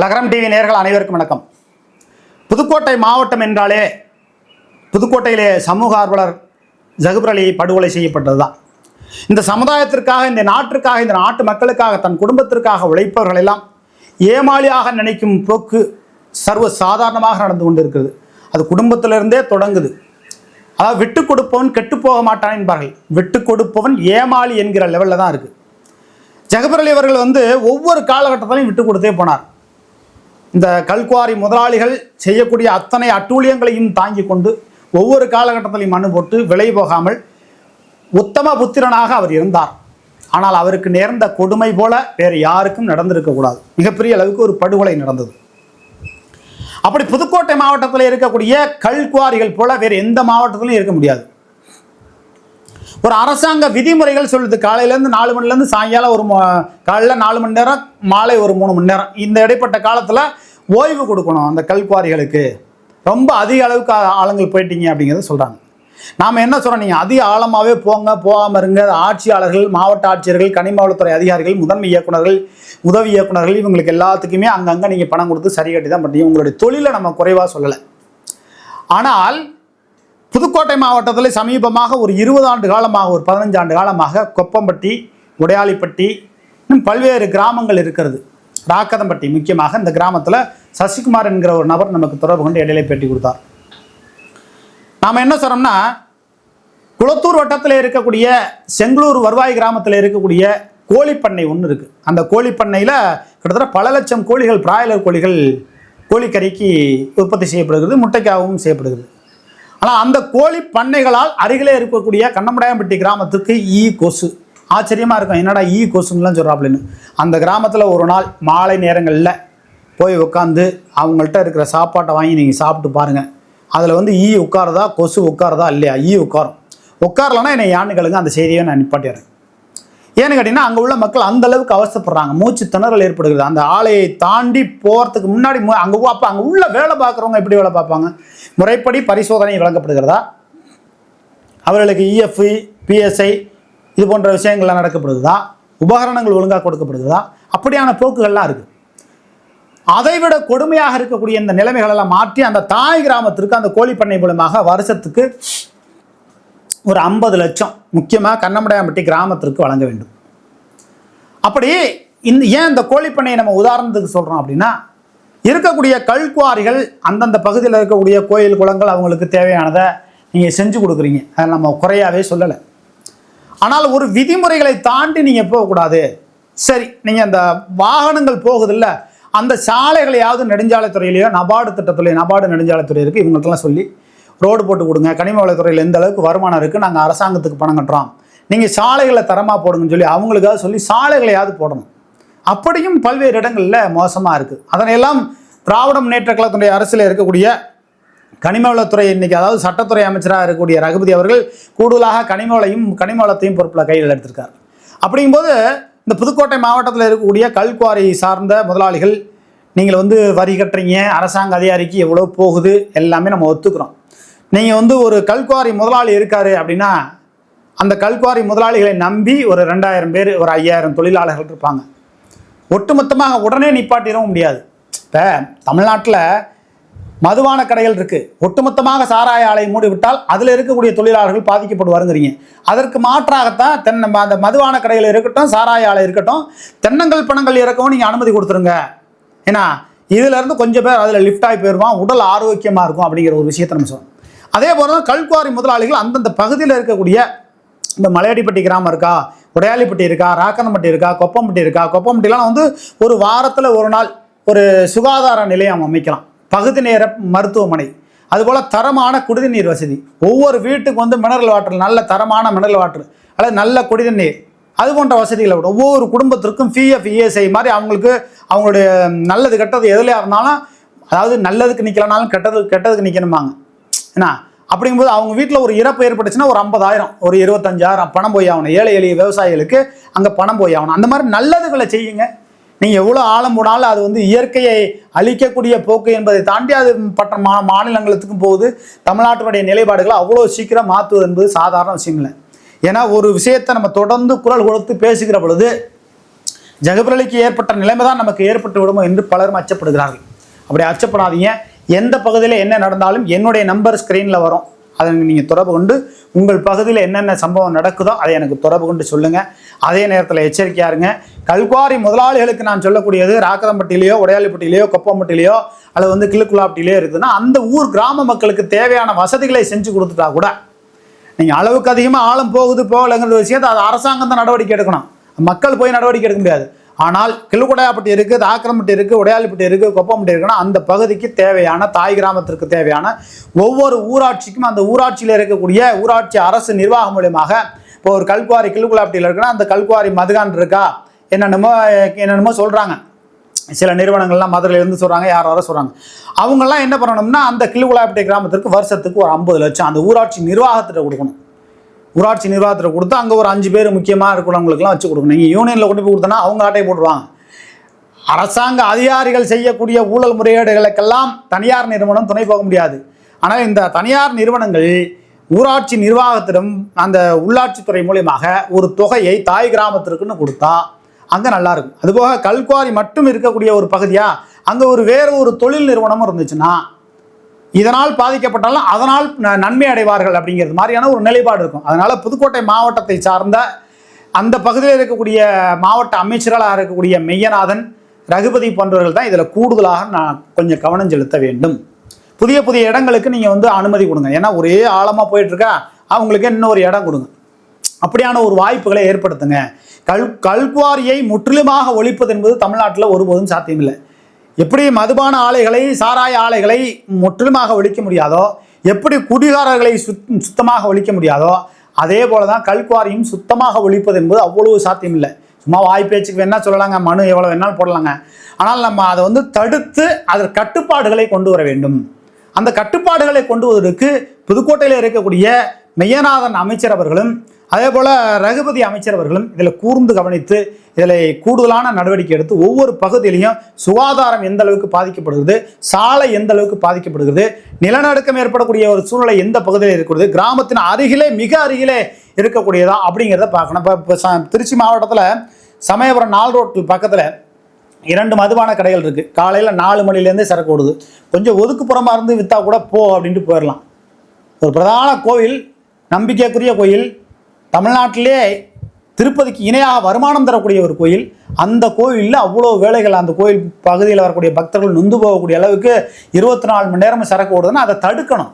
லகரம் டிவி நேர்கள் அனைவருக்கும் வணக்கம். புதுக்கோட்டை மாவட்டம் என்றாலே புதுக்கோட்டையிலே சமூக ஆர்வலர் ஜகுபர் அலி படுகொலை செய்யப்பட்டது தான் இந்த சமுதாயத்திற்காக இந்த நாட்டிற்காக இந்த நாட்டு மக்களுக்காக தன் குடும்பத்திற்காக உழைப்பவர்கள் எல்லாம் ஏமாளியாக நினைக்கும் போக்கு சர்வ சாதாரணமாக நடந்து கொண்டிருக்கிறது. அது குடும்பத்திலிருந்தே தொடங்குது. அதாவது விட்டு கொடுப்பவன் கெட்டு போக மாட்டான் என்பார்கள். விட்டு கொடுப்பவன் ஏமாளி என்கிற லெவலில் தான் இருக்குது ஜெகபர் அலி அவர்கள் வந்து ஒவ்வொரு காலகட்டத்திலையும் விட்டு கொடுத்தே போனார். இந்த கல்குவாரி முதலாளிகள் செய்யக்கூடிய அத்தனை அட்டூழியங்களையும் தாங்கி கொண்டு ஒவ்வொரு காலகட்டத்திலையும் மண்ணு போட்டு விலை போகாமல் உத்தம புத்திரனாக அவர் இருந்தார். ஆனால் அவருக்கு நேர்ந்த கொடுமை போல வேறு யாருக்கும் நடந்திருக்கக்கூடாது மிகப்பெரிய அளவுக்கு ஒரு படுகொலை நடந்தது. அப்படி புதுக்கோட்டை மாவட்டத்தில் இருக்கக்கூடிய கல்குவாரிகள் போல வேறு எந்த மாவட்டத்திலும் இருக்க முடியாது. ஒரு அரசாங்க விதிமுறைகள் சொல்லுது. காலையிலேருந்து நாலு மணிலேருந்து சாயங்காலம் ஒரு காலைல நாலு மணி நேரம் மாலை ஒரு மூணு மணி நேரம். இந்த இடைப்பட்ட காலத்தில் ஓய்வு கொடுக்கணும் அந்த கல்குவாரிகளுக்கு. ரொம்ப அதிக அளவுக்கு ஆளுங்கள் போயிட்டீங்க அப்படிங்கிறத சொல்கிறாங்க நாம் என்ன சொல்கிறோம் நீங்கள் அதிக ஆழமாகவே போங்க போகாமல் இருங்க. ஆட்சியாளர்கள் மாவட்ட ஆட்சியர்கள் கனிமாவளத்துறை அதிகாரிகள் முதன்மை இயக்குனர்கள் உதவி இயக்குனர்கள் இவங்களுக்கு எல்லாத்துக்குமே அங்கங்கே நீங்கள் பணம் கொடுத்து சரி கட்டி தான் பண்ணுறீங்க உங்களுடைய தொழிலை நம்ம குறைவாக சொல்லலை. ஆனால் புதுக்கோட்டை மாவட்டத்தில் சமீபமாக ஒரு இருபது ஆண்டு காலமாக ஒரு பதினஞ்சு ஆண்டு காலமாக கொப்பம்பட்டி உடையாளிப்பட்டி இன்னும் பல்வேறு கிராமங்கள் இருக்கிறது. ராக்கதம்பட்டி முக்கியமாக இந்த கிராமத்தில் சசிகுமார் என்கிற ஒரு நபர் நமக்கு தொடர்பு கொண்டு இடையில பேட்டி கொடுத்தார். நாம் என்ன சொல்கிறோம்னா குளத்தூர் வட்டத்தில் இருக்கக்கூடிய செங்களூர் வருவாய் கிராமத்தில் இருக்கக்கூடிய கோழிப்பண்ணை ஒன்று இருக்குது அந்த கோழிப்பண்ணையில் கிட்டத்தட்ட பல லட்சம் கோழிகள் பிராய்லர் கோழிகள் கோழிக்கறிக்கு உற்பத்தி செய்யப்படுகிறது முட்டைக்காகவும் செய்யப்படுகிறது. ஆனால் அந்த கோழி பண்ணைகளால் அருகிலே இருக்கக்கூடிய கண்ணமுடையாம்பட்டி கிராமத்துக்கு ஈ கொசு. ஆச்சரியமாக இருக்கும் என்னடா ஈ கொசுங்கலாம் சொல்கிறாப்லன்னு அந்த கிராமத்தில் ஒரு நாள் மாலை நேரங்களில் போய் உட்காந்து அவங்கள்ட்ட இருக்கிற சாப்பாட்டை வாங்கி நீங்கள் சாப்பிட்டு பாருங்கள் அதில் வந்து ஈ உட்காரதா கொசு உட்காரதா இல்லையா? ஈ உட்காரும். உட்காரலன்னா என்னை யான்னு கேளுங்க அந்த செய்தியை நான் நிப்பாட்டிடுறேன். ஏன்னு கேட்டிங்கன்னா அங்கே உள்ள மக்கள் அந்த அளவுக்கு அவசப்படுறாங்க மூச்சு திணறல் ஏற்படுகிறது. அந்த ஆலையை தாண்டி போகிறதுக்கு முன்னாடி மு- அங்கே அப்போ அங்கே உள்ள வேலை பார்க்குறவங்க எப்படி வேலை பார்ப்பாங்க? முறைப்படி பரிசோதனை வழங்கப்படுகிறதா அவர்களுக்கு E இஎஃப்இ பிஎஸ்ஐ இது போன்ற விஷயங்கள்லாம் நடக்கப்படுகிறதா? உபகரணங்கள் ஒழுங்காக கொடுக்கப்படுகிறதா? அப்படியான போக்குகள்லாம் இருக்குது அதைவிட கொடுமையாக இருக்கக்கூடிய இந்த நிலைமைகளெல்லாம் மாற்றி அந்த தாய் கிராமத்திற்கு அந்த கோழிப்பண்ணை மூலமாக வருஷத்துக்கு ஒரு ஐம்பது லட்சம் முக்கியமாக கண்ணமடையாம்பட்டி கிராமத்திற்கு வழங்க வேண்டும். அப்படி இந்த ஏன் இந்த கோழிப்பண்ணையை நம்ம உதாரணத்துக்கு சொல்கிறோம் அப்படின்னா இருக்கக்கூடிய கல்குவாரிகள் அந்தந்த பகுதியில் இருக்கக்கூடிய கோயில் குளங்கள் அவங்களுக்கு தேவையானதை நீங்கள் செஞ்சு கொடுக்குறீங்க. அதை நம்ம குறையாவே சொல்லலை. ஆனால் ஒரு விதிமுறைகளை தாண்டி நீங்கள் போகக்கூடாது. சரி நீங்கள் அந்த வாகனங்கள் போகுதில்ல அந்த சாலைகளையாவது நெடுஞ்சாலைத்துறையிலையோ நபார்டு திட்டத்துலையோ நபார்டு நெடுஞ்சாலைத்துறை இருக்குது இவங்கள்ட்டலாம் சொல்லி ரோடு போட்டு கொடுங்க. கனிம வளத்துறையில் எந்த அளவுக்கு வருமானம் இருக்குது நாங்கள் அரசாங்கத்துக்கு பணம் கட்டுறோம். நீங்கள் சாலைகளை தரமாக போடுங்கன்னு சொல்லி அவங்களுக்காக சொல்லி சாலைகளையாவது போடணும். அப்படியும் பல்வேறு இடங்களில் மோசமாக இருக்குது அதனையெல்லாம் திராவிட முன்னேற்ற கழகத்துடைய அரசில் இருக்கக்கூடிய கனிமவளத்துறை இன்னைக்கு அதாவது சட்டத்துறை அமைச்சராக இருக்கக்கூடிய ரகுபதி அவர்கள் கூடுதலாக கனிமவளையும் கனிமவளத்தையும் பொறுப்பில் கையில் எடுத்திருக்கார். அப்படிங்கும்போது இந்த புதுக்கோட்டை மாவட்டத்தில் இருக்கக்கூடிய கல்குவாரி சார்ந்த முதலாளிகள் நீங்கள் வந்து வரி கட்டுறீங்க அரசாங்க அதிகாரிக்கு எவ்வளோ போகுது எல்லாமே நம்ம ஒத்துக்கிறோம். நீங்கள் வந்து ஒரு கல்குவாரி முதலாளி இருக்காரு அப்படின்னா அந்த கல்குவாரி முதலாளிகளை நம்பி ஒரு ரெண்டாயிரம் பேர் ஒரு ஐயாயிரம் தொழிலாளர்கள் இருப்பாங்க. ஒட்டுமொத்தமாக உடனே நிப்பாட்டிடவும் முடியாது. இப்போ தமிழ்நாட்டில் மதுபான கடைகள் இருக்குது ஒட்டுமொத்தமாக சாராய ஆலை மூடிவிட்டால் அதில் இருக்கக்கூடிய தொழிலாளர்கள் பாதிக்கப்படுவாருங்கிறீங்க. அதற்கு மாற்றாகத்தான் தென் நம்ம அந்த மதுவான கடைகள் இருக்கட்டும் சாராய ஆலை இருக்கட்டும் தென்னங்கள் பணங்கள் இறக்கவும் நீங்கள் அனுமதி கொடுத்துருங்க. ஏன்னா இதுலேருந்து கொஞ்சம் பேர் அதில் லிஃப்ட் ஆகி போயிடுவான் உடல் ஆரோக்கியமாக இருக்கும் அப்படிங்கிற ஒரு விஷயத்தை நம்ம சொல்லணும் அதே போல தான் கல்குவாரி முதலாளிகள் அந்தந்த பகுதியில் இருக்கக்கூடிய இந்த மலையடிப்பட்டி கிராமம் இருக்கா உடையாளிப்பட்டி இருக்கா ராக்கனப்பட்டி இருக்கா கொப்பம்பட்டி இருக்கா கொப்பம்பட்டிலாம் வந்து ஒரு வாரத்தில் ஒரு நாள் ஒரு சுகாதார நிலையம் அமைக்கலாம். பகுதி நேர மருத்துவமனை. அதுபோல் தரமான குடிநீர் வசதி. ஒவ்வொரு வீட்டுக்கு வந்து மினரல் வாட்டர் நல்ல தரமான மினரல் வாட்டர் அல்லது நல்ல குடிநீர் அது போன்ற வசதிகளை விட ஒவ்வொரு குடும்பத்திற்கும் பிஎஃப் இஎஸ்ஐ மாதிரி அவங்களுக்கு அவங்களுடைய நல்லது கெட்டது எதுலையாக இருந்தாலும் அதாவது நல்லதுக்கு நிற்கலனாலும் கெட்டது கெட்டதுக்கு நிற்கணுமாங்க என்ன? அப்படிங்கும்போது அவங்க வீட்டில் ஒரு இறப்பு ஏற்பட்டுச்சுன்னா ஒரு ஐம்பதாயிரம் ஒரு இருபத்தஞ்சாயிரம் பணம் போய் ஆகணும். ஏழை எளிய விவசாயிகளுக்கு அங்கே பணம் போய் ஆகணும். அந்த மாதிரி நல்லதுகளை செய்யுங்க. நீங்கள் எவ்வளோ ஆழம் போனாலும் அது வந்து இயற்கையை அழிக்கக்கூடிய போக்கு என்பதை தாண்டி அது பட்ட மா மாநிலங்களுக்கும் போகுது. தமிழ்நாட்டினுடைய நிலைப்பாடுகளை அவ்வளோ சீக்கிரம் மாற்றுவது என்பது சாதாரண விஷயம் இல்லை ஏன்னா ஒரு விஷயத்தை நம்ம தொடர்ந்து குரல் கொடுத்து பேசுகிற பொழுது ஜெகபிரலிக்கு ஏற்பட்ட நிலைமை தான் நமக்கு ஏற்பட்டு விடுமோ என்று பலரும் அச்சப்படுகிறார்கள். அப்படி அச்சப்படாதீங்க. எந்த பகுதியில் என்ன நடந்தாலும் என்னுடைய நம்பர் ஸ்க்ரீனில் வரும். அதை நீங்கள் தொடர்பு கொண்டு உங்கள் பகுதியில் என்னென்ன சம்பவம் நடக்குதோ அதை எனக்கு தொடர்பு கொண்டு சொல்லுங்கள் அதே நேரத்தில் எச்சரிக்கையாக இருங்க. கல்குவாரி முதலாளிகளுக்கு நான் சொல்லக்கூடியது ராக்கதம்பட்டிலேயோ உடையாளிப்பட்டிலேயோ கொப்பம்பட்டிலேயோ அல்லது வந்து கிளுக்குலாப்பட்டிலேயோ இருக்குதுன்னா அந்த ஊர் கிராம மக்களுக்கு தேவையான வசதிகளை செஞ்சு கொடுத்துட்டா கூட நீங்கள் அளவுக்கு அதிகமாக ஆழம் போகுது போகலைங்கிற விஷயத்தை அது அரசாங்கம் தான் நடவடிக்கை எடுக்கணும். மக்கள் போய் நடவடிக்கை எடுக்க முடியாது. ஆனால் கிழுக்குடையாப்பட்டி இருக்குது தாக்கரம்பட்டி இருக்குது உடையாளிப்பட்டி இருக்குது கொப்பம்பட்டி இருக்குன்னா அந்த பகுதிக்கு தேவையான தாய் கிராமத்திற்கு தேவையான ஒவ்வொரு ஊராட்சிக்கும் அந்த ஊராட்சியில் இருக்கக்கூடிய ஊராட்சி அரசு நிர்வாகம் மூலியமாக இப்போ ஒரு கல்குவாரி கிழுக்குளாப்பட்டியில் இருக்குன்னா அந்த கல்குவாரி மதுகான் இருக்கா? என்னென்னமோ என்னென்னமோ சொல்கிறாங்க சில நிறுவனங்கள்லாம் மதுரையிலேருந்து சொல்கிறாங்க யார் யாரோ சொல்கிறாங்க அவங்கெல்லாம் என்ன பண்ணணும்னா அந்த கிழுகுலாப்பட்டை கிராமத்திற்கு வருஷத்துக்கு ஒரு ஐம்பது லட்சம் அந்த ஊராட்சி நிர்வாகத்திட்ட கொடுக்கணும். ஊராட்சி நிர்வாகத்தில் கொடுத்து அங்கே ஒரு அஞ்சு பேர் முக்கியமாக இருக்கிறவங்களுக்குலாம் வச்சு கொடுக்கணும். நீங்கள் யூனியனில் கொண்டு போய் கொடுத்தனா அவங்க ஆட்டை போட்டுருவாங்க. அரசாங்க அதிகாரிகள் செய்யக்கூடிய ஊழல் முறைகேடுகளுக்கெல்லாம் தனியார் நிறுவனம் துணை போக முடியாது. ஆனால் இந்த தனியார் நிறுவனங்கள் ஊராட்சி நிர்வாகத்திடம் அந்த உள்ளாட்சித்துறை மூலியமாக ஒரு தொகையை தாய் கிராமத்திற்குன்னு கொடுத்தா அங்கே நல்லாயிருக்கும் அதுபோக கல்குவாரி மட்டும் இருக்கக்கூடிய ஒரு பகுதியாக அங்கே ஒரு வேறு ஒரு தொழில் நிறுவனமும் இருந்துச்சுன்னா இதனால் பாதிக்கப்பட்டாலும் அதனால் நன்மை அடைவார்கள் அப்படிங்கிறது மாதிரியான ஒரு நிலைப்பாடு இருக்கும். அதனால் புதுக்கோட்டை மாவட்டத்தை சார்ந்த அந்த பகுதியில் இருக்கக்கூடிய மாவட்ட அமைச்சர்களாக இருக்கக்கூடிய மெய்யநாதன் ரகுபதி போன்றவர்கள் தான் இதில் கூடுதலாக நான் கொஞ்சம் கவனம் செலுத்த வேண்டும். புதிய புதிய இடங்களுக்கு நீங்கள் வந்து அனுமதி கொடுங்க. ஏன்னா ஒரே ஆழமாக போயிட்டுருக்கா அவங்களுக்கு இன்னொரு இடம் கொடுங்க. அப்படியான ஒரு வாய்ப்புகளை ஏற்படுத்துங்க. கல் கல்குவாரியை முற்றிலுமாக ஒழிப்பது என்பது தமிழ்நாட்டில் ஒருபோதும் சாத்தியமில்லை. எப்படி மதுபான ஆலைகளை சாராய ஆலைகளை முற்றிலுமாக ஒழிக்க முடியாதோ எப்படி குடிகாரர்களை சுத் சுத்தமாக ஒழிக்க முடியாதோ அதே போல தான் கல்குவாரியும் சுத்தமாக ஒழிப்பது என்பது அவ்வளவு சாத்தியமில்லை. சும்மா வாய் பேச்சுக்கு வேணா சொல்லலாங்க மனு எவ்வளோ வேணாலும் போடலாங்க. ஆனால் நம்ம அதை வந்து தடுத்து அதற்கு கட்டுப்பாடுகளை கொண்டு வர வேண்டும். அந்த கட்டுப்பாடுகளை கொண்டு வருவதற்கு புதுக்கோட்டையில் இருக்கக்கூடிய மெய்யநாதன் அமைச்சர் அவர்களும் அதே போல் ரகுபதி அமைச்சர் அவர்களும் இதில் கூர்ந்து கவனித்து இதில் கூடுதலான நடவடிக்கை எடுத்து ஒவ்வொரு பகுதியிலையும் சுகாதாரம் எந்த அளவுக்கு பாதிக்கப்படுகிறது சாலை எந்த அளவுக்கு பாதிக்கப்படுகிறது நிலநடுக்கம் ஏற்படக்கூடிய ஒரு சூழ்நிலை எந்த பகுதியில் இருக்கிறது கிராமத்தின் அருகிலே மிக அருகிலே இருக்கக்கூடியதா அப்படிங்கிறத பார்க்கணும். இப்போ இப்போ ச- திருச்சி மாவட்டத்தில் சமயபுரம் நாள் ரோட்டில் பக்கத்தில் இரண்டு மதுபான கடைகள் இருக்குது காலையில் நாலு மணிலேருந்தே சரக்கு ஓடுது. கொஞ்சம் ஒதுக்குப்புறமாக இருந்து விற்றா கூட போ அப்படின்ட்டு போயிடலாம் ஒரு பிரதான கோவில் நம்பிக்கைக்குரிய கோயில் தமிழ்நாட்டிலே திருப்பதிக்கு இணையாக வருமானம் தரக்கூடிய ஒரு கோயில். அந்த கோயிலில் அவ்வளோ வேலைகள் அந்த கோயில் பகுதியில் வரக்கூடிய பக்தர்கள் நொந்து போகக்கூடிய அளவுக்கு இருபத்தி நாலு மணி நேரம் சரக்கு ஓடுதுன்னா அதை தடுக்கணும்.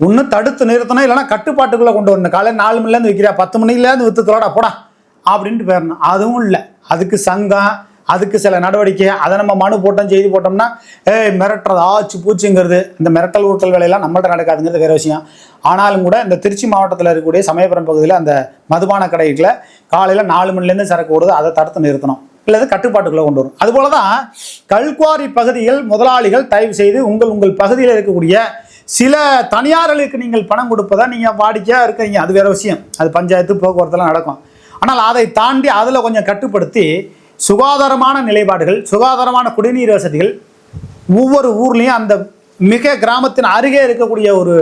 ஒன்று தடுத்து நிறுத்தணும் இல்லைன்னா கட்டுப்பாட்டுக்குள்ளே கொண்டு வரணும். காலையில் நாலு மணிலேருந்து விற்கிறா பத்து மணிலேருந்து விற்று போடா. அப்படின்ட்டு போயிடணும். அதுவும் இல்லை. அதுக்கு சங்கம் அதுக்கு சில நடவடிக்கை அதை நம்ம மனு போட்டோம் செய்தி போட்டோம்னா ஏய் மிரட்டுறது ஆச்சு பூச்சிங்கிறது இந்த மிரட்டல் ஊட்டல் வேலையெல்லாம் நம்மள்ட்ட நடக்காதுங்கிறது வேற விஷயம். ஆனாலும் கூட இந்த திருச்சி மாவட்டத்தில் இருக்கக்கூடிய சமயபுரம் பகுதியில் அந்த மதுபான கடைகளை காலையில் நாலு மணிலேருந்து சரக்கு ஓடுது அதை தடுத்து நிறுத்தணும். இல்லை கட்டுப்பாட்டுக்குள்ளே கொண்டு வரும். அதுபோல தான் கல்குவாரி பகுதிகள் முதலாளிகள் தயவு செய்து உங்கள் உங்கள் பகுதியில் இருக்கக்கூடிய சில தனியார்களுக்கு நீங்கள் பணம் கொடுப்பதா நீங்கள் வாடிக்கையாக இருக்கிறீங்க அது வேறு விஷயம். அது பஞ்சாயத்து போக்குவரத்துலாம் நடக்கும். ஆனால் அதை தாண்டி அதில் கொஞ்சம் கட்டுப்படுத்தி சுகாதாரமான நிலைப்பாடுகள் சுகாதாரமான குடிநீர் வசதிகள் ஒவ்வொரு ஊர்லேயும் அந்த மிக கிராமத்தின் அருகே இருக்கக்கூடிய ஒரு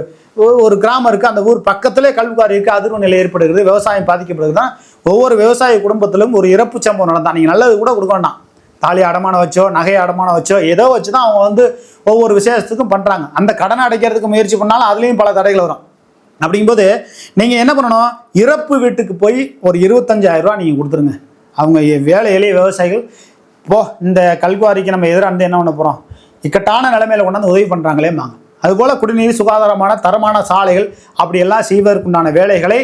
ஒரு- கிராமம் இருக்குது அந்த ஊர் பக்கத்திலே கல்விக்காரி இருக்குது அதிர்வு நிலை ஏற்படுகிறது. விவசாயம் பாதிக்கப்படுகிறது தான் ஒவ்வொரு விவசாய குடும்பத்திலும் ஒரு இறப்பு சம்பவம் நடந்தான் நீங்கள் நல்லது கூட கொடுக்க வேண்டாம். தாலி அடமானம் வச்சோ நகையை அடமானம் வச்சோ ஏதோ வச்சு தான் அவங்க வந்து ஒவ்வொரு விசேஷத்துக்கும் பண்ணுறாங்க அந்த கடனை அடைக்கிறதுக்கு முயற்சி பண்ணாலும் அதுலேயும் பல தடைகள் வரும். அப்படிங்கும்போது நீங்கள் என்ன பண்ணணும்? இறப்பு வீட்டுக்கு போய் ஒரு இருபத்தஞ்சாயிரரூவா நீங்கள் கொடுத்துருங்க. அவங்க வேலையிலேயே விவசாயிகள் போ இந்த கல்குவாரிக்கு நம்ம எதிராக இருந்து என்ன பண்ண போகிறோம் இக்கட்டான நிலைமையில கொண்டாந்து உதவி பண்ணுறாங்களேம்பாங்க அதுபோல் குடிநீர் சுகாதாரமான தரமான சாலைகள் அப்படியெல்லாம் செய்வதற்குண்டான வேலைகளை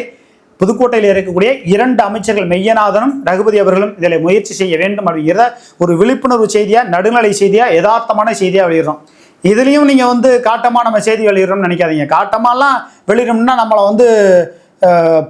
புதுக்கோட்டையில் இருக்கக்கூடிய இரண்டு அமைச்சர்கள் மெய்யநாதனும் ரகுபதி அவர்களும் இதில் முயற்சி செய்ய வேண்டும் அப்படிங்கிறத ஒரு விழிப்புணர்வு செய்தியாக நடுநிலை செய்தியாக யதார்த்தமான செய்தியாக வெளியிடுறோம். இதுலேயும் நீங்கள் வந்து காட்டமாக நம்ம செய்தி வெளியிடணும்னு நினைக்காதீங்க. காட்டமாலாம் வெளியிடணும்னா நம்மளை வந்து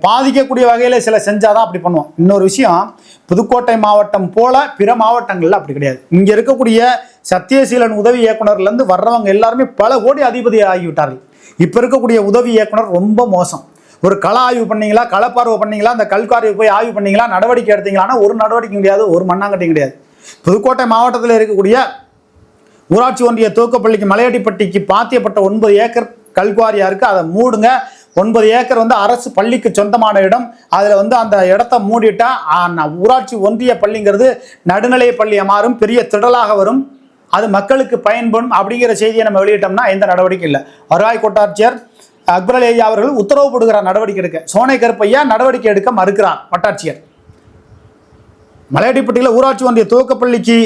பாதிக்கக்கூடிய வகையில் சில செஞ்சாதான் அப்படி பண்ணுவோம் இன்னொரு விஷயம் புதுக்கோட்டை மாவட்டம் போல பிற மாவட்டங்கள்ல அப்படி கிடையாது. இங்கே இருக்கக்கூடிய சத்தியசீலன் உதவி இயக்குனர்லேருந்து வர்றவங்க எல்லாருமே பல கோடி அதிபதி ஆகிவிட்டார்கள். இப்போ இருக்கக்கூடிய உதவி இயக்குனர் ரொம்ப மோசம். ஒரு கள ஆய்வு பண்ணீங்களா களப்பார்வை பண்ணீங்களா அந்த கல்காரியை போய் ஆய்வு பண்ணீங்களா நடவடிக்கை எடுத்தீங்களான்னா ஒரு நடவடிக்கை கிடையாது ஒரு மண்ணாங்கட்டியும் கிடையாது. புதுக்கோட்டை மாவட்டத்தில் இருக்கக்கூடிய ஊராட்சி ஒன்றிய தூக்கப்பள்ளிக்கு மலையடிப்பட்டிக்கு பாத்தியப்பட்ட ஒன்பது ஏக்கர் கல்குவாரியா இருக்கு. அதை மூடுங்க ஒன்பது ஏக்கர் வந்து அரசு பள்ளிக்கு சொந்தமான இடம். அதில் வந்து அந்த இடத்த மூடிட்டா ஊராட்சி ஒன்றிய பள்ளிங்கிறது நடுநிலை பள்ளியை மாறும் பெரிய திடலாக வரும். அது மக்களுக்கு பயன்படும் அப்படிங்கிற செய்தியை நம்ம வெளியிட்டோம்னா எந்த நடவடிக்கை இல்லை. வருவாய் கோட்டாட்சியர் அக்பர் அலி ஐயா அவர்கள் உத்தரவு போடுகிறார் நடவடிக்கை எடுக்க. சோனை கருப்பையா நடவடிக்கை எடுக்க மறுக்கிறார் வட்டாட்சியர் மலையடிப்பட்டியில் ஊராட்சி ஒன்றிய துவக்கப்பள்ளிக்கு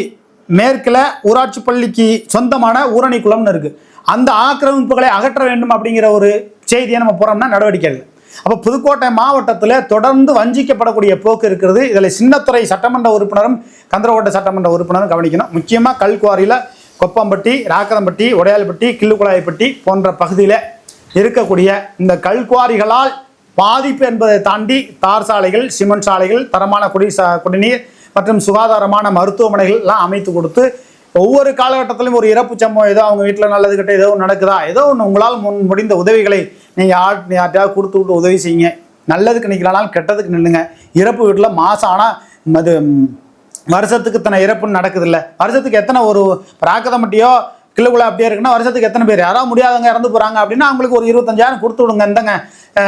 மேற்கில் ஊராட்சி பள்ளிக்கு சொந்தமான ஊரணி குளம்னு இருக்குது அந்த ஆக்கிரமிப்புகளை அகற்ற வேண்டும் அப்படிங்கிற ஒரு செய்தியை நம்ம போகிறோம்னா நடவடிக்கை இல்லை. அப்போ புதுக்கோட்டை மாவட்டத்தில் தொடர்ந்து வஞ்சிக்கப்படக்கூடிய போக்கு இருக்கிறது. இதில் சின்னத்துறை சட்டமன்ற உறுப்பினரும் கந்தரகோட்டை சட்டமன்ற உறுப்பினரும் கவனிக்கணும். முக்கியமாக கல்குவாரியில் கொப்பம்பட்டி ராக்கரம்பட்டி உடையால்பட்டி கிள்ளுக்குழாய்ப்பட்டி போன்ற பகுதியில் இருக்கக்கூடிய இந்த கல்குவாரிகளால் பாதிப்பு என்பதை தாண்டி தார் சாலைகள் சிமெண்ட் சாலைகள் தரமான குடி சா குடிநீர் மற்றும் சுகாதாரமான மருத்துவமனைகள்லாம் அமைத்து கொடுத்து ஒவ்வொரு காலகட்டத்திலும் ஒரு இறப்பு சம்பவம் ஏதோ அவங்க வீட்டில் நல்லது கிட்ட ஏதோ ஒன்று நடக்குதா? ஏதோ ஒன்று உங்களால் முன் முடிந்த உதவிகளை நீங்கள் ஆட் யார்ட்டையாவது கொடுத்து விட்டு உதவி செய்யுங்க. நல்லதுக்கு நிற்கலாம் கெட்டதுக்கு நில்லுங்க. இறப்பு வீட்டில் மாதம் ஆனால் அது வருஷத்துக்கு இத்தனை இறப்புன்னு நடக்குதுல்ல. வருஷத்துக்கு எத்தனை ஒரு ராக்கதமட்டியோ கிள்ளுக்குள்ள அப்படியே இருக்குன்னா வருஷத்துக்கு எத்தனை பேர்? யாராவது முடியாதவங்க இறந்து போகிறாங்க அப்படின்னா அவங்களுக்கு ஒரு இருபத்தஞ்சாயிரம் கொடுத்து விடுங்க. இந்தங்க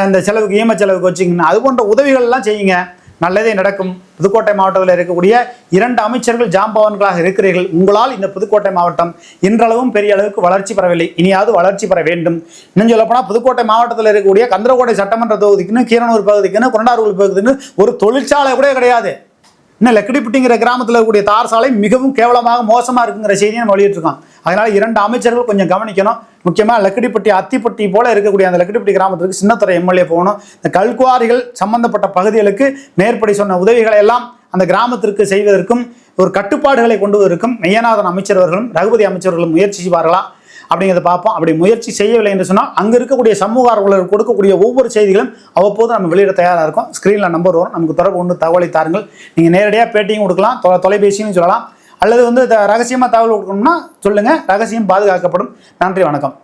இந்த செலவுக்கு ஈம செலவுக்கு வச்சுக்கணும் அது போன்ற உதவிகள்லாம் செய்யுங்க. நல்லதே நடக்கும். புதுக்கோட்டை மாவட்டத்தில் இருக்கக்கூடிய இரண்டு அமைச்சர்கள் ஜாம்பவான்களாக இருக்கிறீர்கள். உங்களால் இந்த புதுக்கோட்டை மாவட்டம் இன்றளவும் பெரிய அளவுக்கு வளர்ச்சி பெறவில்லை. இனியாவது வளர்ச்சி பெற வேண்டும். இன்னும் சொல்லப்போனால் புதுக்கோட்டை மாவட்டத்தில் இருக்கக்கூடிய கந்தரகோட்டை சட்டமன்ற தொகுதிக்குன்னு கீரனூர் பகுதிக்குன்னு குரண்டாரூர் பகுதிக்குன்னு ஒரு தொழிற்சாலை கூட கிடையாது. இன்னும் லக்கடிப்பட்டிங்கிற கிராமத்தில் இருக்கக்கூடிய தார் சாலை மிகவும் கேவலமாக மோசமாக இருக்குங்கிற செய்தியை நம்ம வெளியிட்டிருக்கோம். அதனால் இரண்டு அமைச்சர்கள் கொஞ்சம் கவனிக்கணும். முக்கியமாக லக்கடிப்பட்டி அத்திப்பட்டி போல இருக்கக்கூடிய அந்த லக்கடிப்பட்டி கிராமத்திற்கு சின்னத்துறை எம்எல்ஏ போகணும். இந்த கல்குவாரிகள் சம்பந்தப்பட்ட பகுதிகளுக்கு மேற்படி சொன்ன உதவிகளை எல்லாம் அந்த கிராமத்திற்கு செய்வதற்கும் ஒரு கட்டுப்பாடுகளை கொண்டு வருவதற்கும் மெய்யநாதன் அமைச்சர் அவர்களும் ரகுபதி அமைச்சர்களும் முயற்சி செய்வார்களா? அப்படிங்கிறத பார்ப்போம். அப்படி முயற்சி செய்யவில்லை என்று சொன்னால் அங்கே இருக்கக்கூடிய சமூக ஆர்வலர்கள் கொடுக்கக்கூடிய ஒவ்வொரு செய்திகளும் அவ்வப்போது நம்ம வெளியிட தயாராக இருக்கும். ஸ்க்ரீனில் நம்பர் வரும். நமக்கு தொடர்பு கொண்டு தகவலை தாருங்கள். நீங்கள் நேரடியாக பேட்டியும் கொடுக்கலாம். தொ தொலைபேசியும் சொல்லலாம். அல்லது வந்து ரகசியமாக தகவல் கொடுக்கணும்னா சொல்லுங்கள் ரகசியம் பாதுகாக்கப்படும். நன்றி வணக்கம்.